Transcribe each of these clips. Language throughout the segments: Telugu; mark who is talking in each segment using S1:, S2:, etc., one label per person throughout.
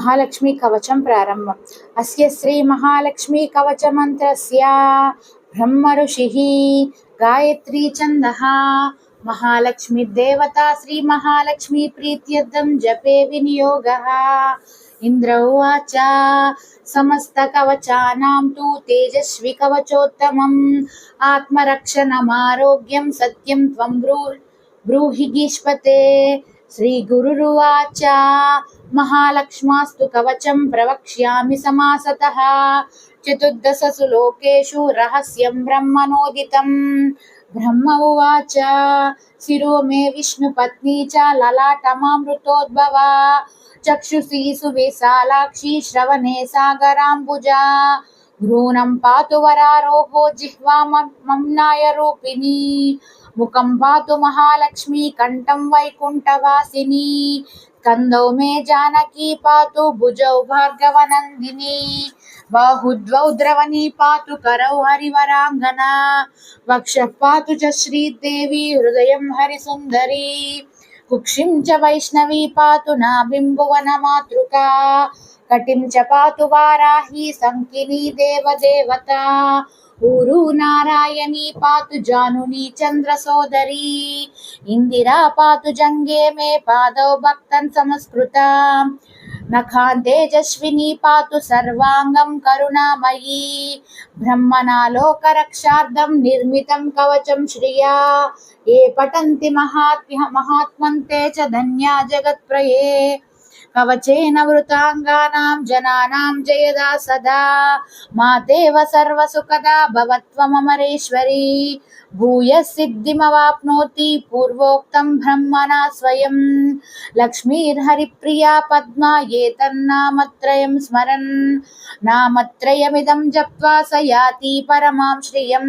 S1: महालक्ष्मी कवचम प्रारंभ अस्य गायत्री छंद महालक्ष्मीदेवताी महालक्ष्मी श्रीमहालक्ष्मीप्रीत्यर्थं जपे विनियोगः। इन्द्र उवाच समस्तकवचानां तु तेजस्विकवचोत्तमम् आत्मरक्षणमारोग्यं सत्यं त्वं ब्रू, ब्रूहि गीष्पते సమస్త కవచానాం తు తేజస్వి కవచోత్తమం ఆత్మరక్షణమారోగ్యం సత్యం త్వం బ్రూ బ్రూహి గీష్పతే శ్రీగురురువాచ మహాలక్ష్మాస్తు కవచం ప్రవక్ష్యామి సమాసతః చతుర్దశసు లోకేషు రహస్యం బ్రహ్మనోదితం భ్రూణం పాతు వరారోహో జిహ్వా మమ్నాయ రూపిణి ముఖం పాతు మహాలక్ష్మి కంఠం వైకుంఠవాసిని స్కందౌ మే జానకీ పాతు భుజౌ భార్గవనందిని బాహుద్వౌ ద్రవణీ పాతు కరౌ హరివరాంగన వక్ష పాతు చ శ్రీదేవి హృదయం హరిసుందరీ కుక్షిం చ వైష్ణవీ పాతు నాభింభువన మాతృకా. కటిం చ పాతు వారాహి సంకినీ దేవదేవత. ఊరు నారాయణి పాతు జానుని చంద్ర సోదరి. ఇందిరా పాతు జంగే మే పాదౌ భక్తన్ సంస్కృత. नखान्तेजस्विनी पातु सर्वांगं करुणामयी। ब्रह्मणालोकरक्षार्थं निर्मितं कवचं श्रिया। ये पटन्ति महात्म्य महात्मन्ते च धन्या जगत्प्रये। కవచేన వృతాంగానాం జనానాం జయదా సదా. మాతేవ సర్వసుఖదా భవత్వమమరేశ్వరీ భూయ సిద్ధిమవాప్నోతి పూర్వోక్తం బ్రహ్మణ స్వయం. లక్ష్మీర్హరిప్రియా పద్మా ఏతన్నామత్రయం స్మరన్. నామత్రయమిదం జప్వా స యాతి పరమాం శ్రియం.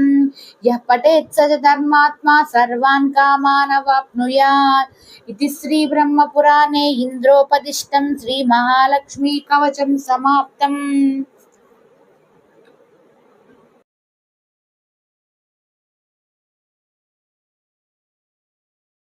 S1: యః పఠేత్ స ధర్మాత్మా సర్వాన్ కామానవాప్నుయాత్ ఇది శ్రీ బ్రహ్మపురాణే ఇంద్రోపదిష్ట శ్రీ మహాలక్ష్మీ కవచం సమాప్తం